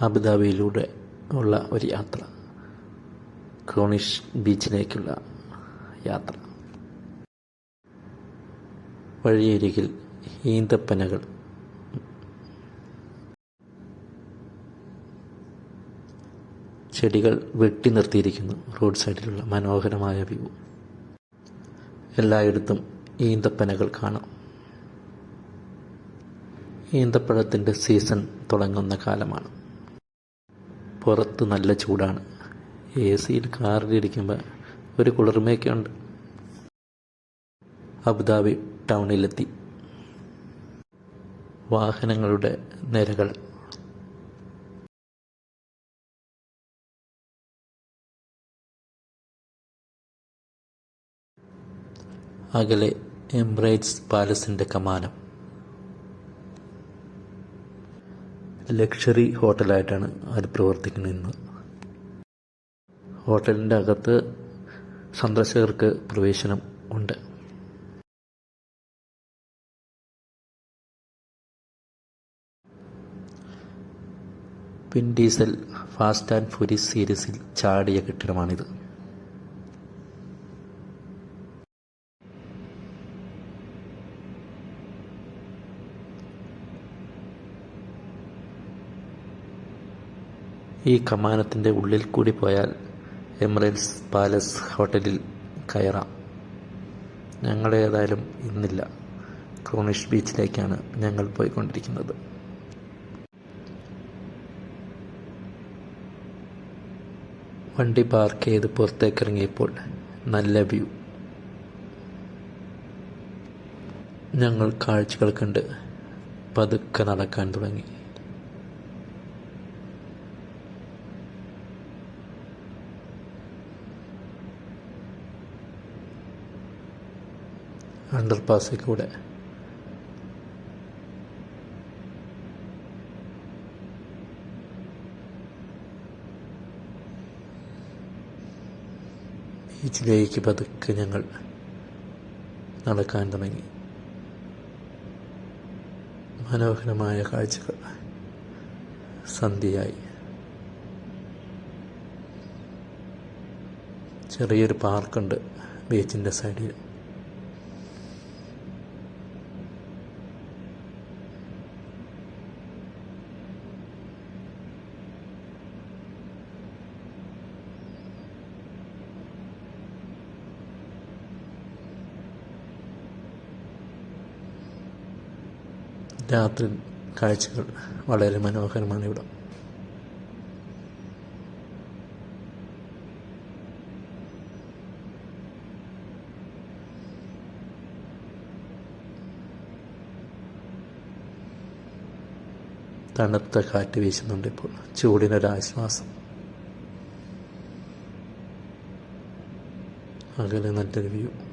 അബുദാബിയിലൂടെ ഉള്ള ഒരു യാത്ര. ക്രോണിഷ് ബീച്ചിലേക്കുള്ള യാത്ര. വഴിയരികിൽ ഈന്തപ്പനകൾ. ചെടികൾ വെട്ടി നിർത്തിയിരിക്കുന്നു. റോഡ് സൈഡിലുള്ള മനോഹരമായ വ്യൂ. എല്ലായിടത്തും ഈന്തപ്പനകൾ കാണാം. ഈന്തപ്പഴത്തിന്റെ സീസൺ തുടങ്ങുന്ന കാലമാണ്. പുറത്ത് നല്ല ചൂടാണ്. എ സിയിൽ കാറിലിരിക്കുമ്പോൾ ഒരു കുളിർമയൊക്കെ ഉണ്ട്. അബുദാബി ടൗണിലെത്തി. വാഹനങ്ങളുടെ നിരകൾ. അകലെ എംബ്രൈറ്റ്സ് പാലസിന്റെ കമാനം. ലക്ഷറി ഹോട്ടലായിട്ടാണ് അത് പ്രവർത്തിക്കുന്നത് ഹോട്ടലിന്റെ അകത്ത് സന്ദർശകർക്ക് പ്രവേശനം ഉണ്ട്. Vin Diesel Fast and Furious സീരീസിൽ ചാടിയ കെട്ടിടമാണിത്. ഈ കമാനത്തിന്റെ ഉള്ളിൽ കൂടി പോയാൽ എമറേൽസ് പാലസ് ഹോട്ടലിൽ കയറാം. ഞങ്ങൾ ഏതായാലും ഇന്നില്ല. ക്രോണിഷ് ബീച്ചിലേക്കാണ് ഞങ്ങൾ പോയിക്കൊണ്ടിരിക്കുന്നത്. വണ്ടി പാർക്ക് ചെയ്ത് പുറത്തേക്ക് ഇറങ്ങിയപ്പോൾ നല്ല വ്യൂ. ഞങ്ങൾ കാഴ്ചകൾ കണ്ട് പതുക്കെ നടക്കാൻ തുടങ്ങി. അണ്ടർപാസിൽ കൂടെ. ബീച്ചിലേക്ക് പതുക്കെ ഞങ്ങൾ നടക്കാൻ തുടങ്ങി. മനോഹരമായ കാഴ്ചകൾ സന്ധ്യയായി. ചെറിയൊരു പാർക്കുണ്ട് ബീച്ചിന്റെ സൈഡിൽ. രാത്രി കാഴ്ചകൾ വളരെ മനോഹരമാണ് ഇവിടെ. തണുത്ത കാറ്റ് വീശുന്നുണ്ട് ഇപ്പോൾ. ചൂടിനൊരാശ്വാസം അകലെ നല്ലൊരു വ്യൂ